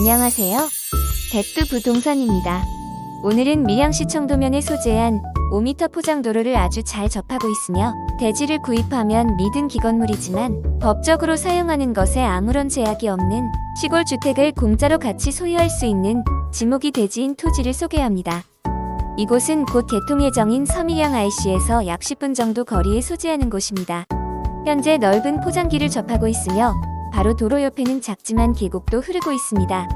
안녕하세요. 대뚜 부동산입니다. 오늘은 밀양시 청도면에 소재한 5m 포장 도로를 아주 잘 접하고 있으며 대지를 구입하면 미등 기건물이지만 법적으로 사용하는 것에 아무런 제약이 없는 시골 주택을 공짜로 같이 소유할 수 있는 지목이 대지인 토지를 소개합니다. 이곳은 곧 개통 예정인 서밀양 IC에서 약 10분 정도 거리에 소재하는 곳입니다. 현재 넓은 포장기를 접하고 있으며 바로 도로 옆에는 작지만 계곡도 흐르고 있습니다.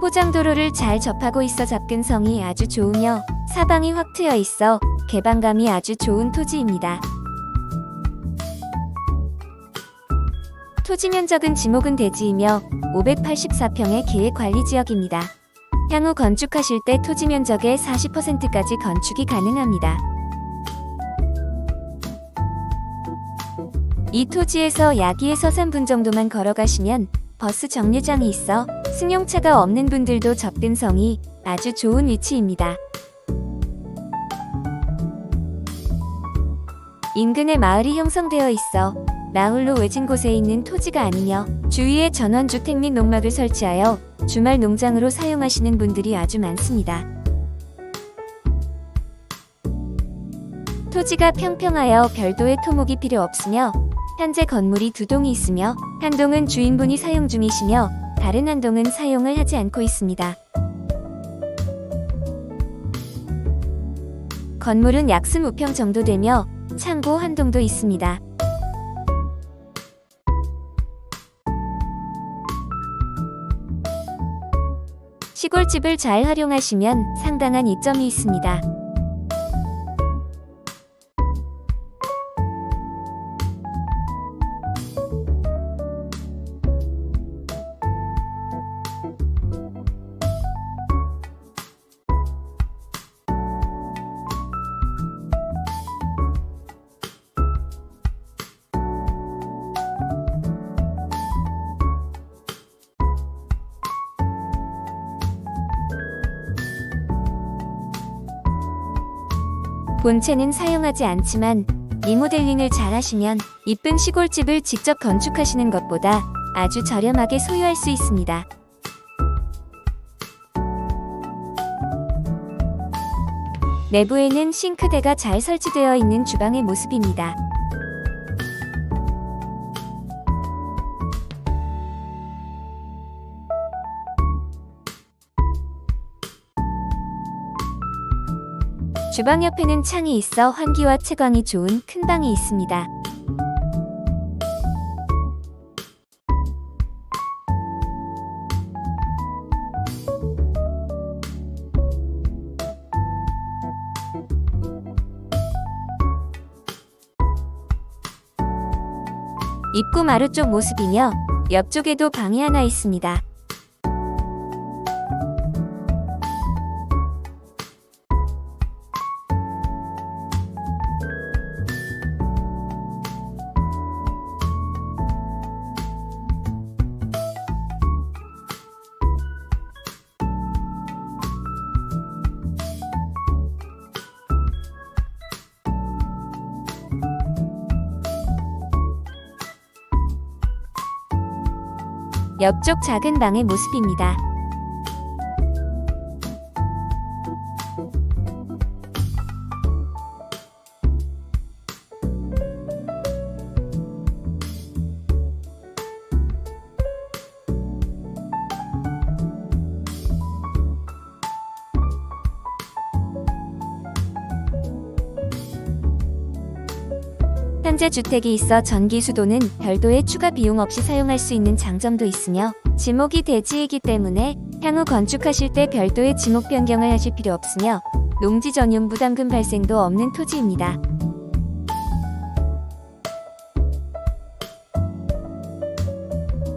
포장도로를 잘 접하고 있어 접근성이 아주 좋으며 사방이 확 트여 있어 개방감이 아주 좋은 토지입니다. 토지 면적은 지목은 대지이며 584평의 계획 관리 지역입니다. 향후 건축하실 때 토지 면적의 40%까지 건축이 가능합니다. 이 토지에서 약 2에서 3분 정도만 걸어가시면 버스 정류장이 있어 승용차가 없는 분들도 접근성이 아주 좋은 위치입니다. 인근에 마을이 형성되어 있어 나홀로 외진 곳에 있는 토지가 아니며 주위에 전원주택 및 농막을 설치하여 주말 농장으로 사용하시는 분들이 아주 많습니다. 토지가 평평하여 별도의 토목이 필요 없으며 현재 건물이 두 동이 있으며 한 동은 주인분이 사용 중이시며 다른 한 동은 사용을 하지 않고 있습니다. 건물은 약 20평 정도 되며 창고 한 동도 있습니다. 시골집을 잘 활용하시면 상당한 이점이 있습니다. 본체는 사용하지 않지만 리모델링을 잘 하시면 이쁜 시골집을 직접 건축하시는 것보다 아주 저렴하게 소유할 수 있습니다. 내부에는 싱크대가 잘 설치되어 있는 주방의 모습입니다. 주방 옆에는 창이 있어 환기와 채광이 좋은 큰 방이 있습니다. 입구 마루 쪽 모습이며 옆쪽에도 방이 하나 있습니다. 옆쪽 작은 방의 모습입니다. 현재 주택이 있어 전기 수도는 별도의 추가 비용 없이 사용할 수 있는 장점도 있으며 지목이 대지이기 때문에 향후 건축하실 때 별도의 지목 변경을 하실 필요 없으며 농지 전용 부담금 발생도 없는 토지입니다.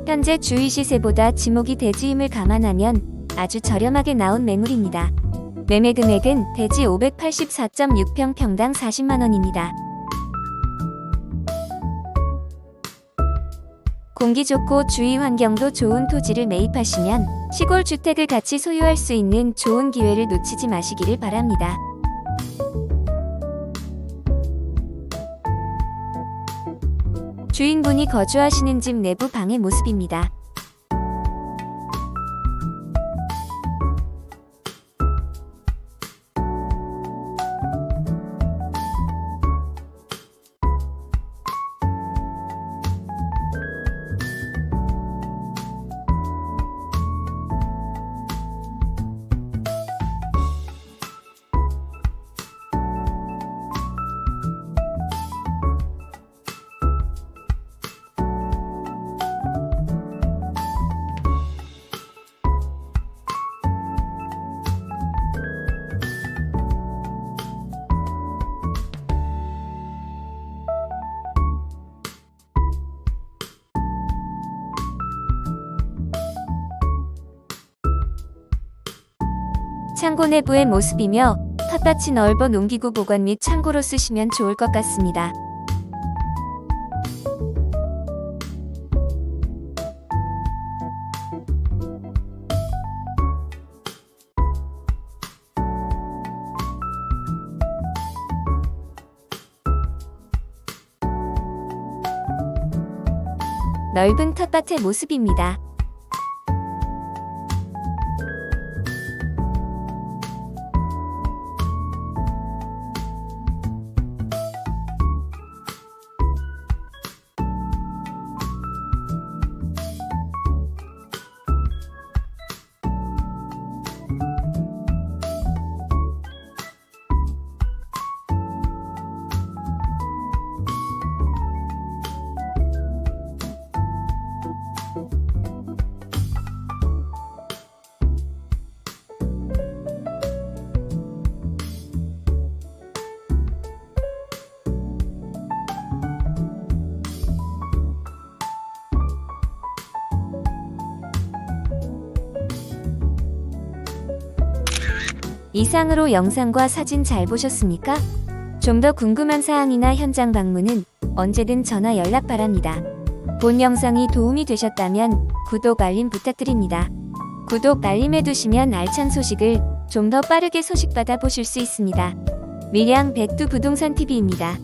현재 주위 시세보다 지목이 대지임을 감안하면 아주 저렴하게 나온 매물입니다. 매매 금액은 대지 584.6평 평당 40만원입니다. 공기 좋고 주위 환경도 좋은 토지를 매입하시면 시골 주택을 같이 소유할 수 있는 좋은 기회를 놓치지 마시기를 바랍니다. 주인분이 거주하시는 집 내부 방의 모습입니다. 창고 내부의 모습이며 텃밭이 넓어 농기구 보관 및 창고로 쓰시면 좋을 것 같습니다. 넓은 텃밭의 모습입니다. 이상으로 영상과 사진 잘 보셨습니까? 좀 더 궁금한 사항이나 현장 방문은 언제든 전화 연락 바랍니다. 본 영상이 도움이 되셨다면 구독 알림 부탁드립니다. 구독 알림 해 두시면 알찬 소식을 좀 더 빠르게 소식받아 보실 수 있습니다. 밀양 백두 부동산 TV입니다.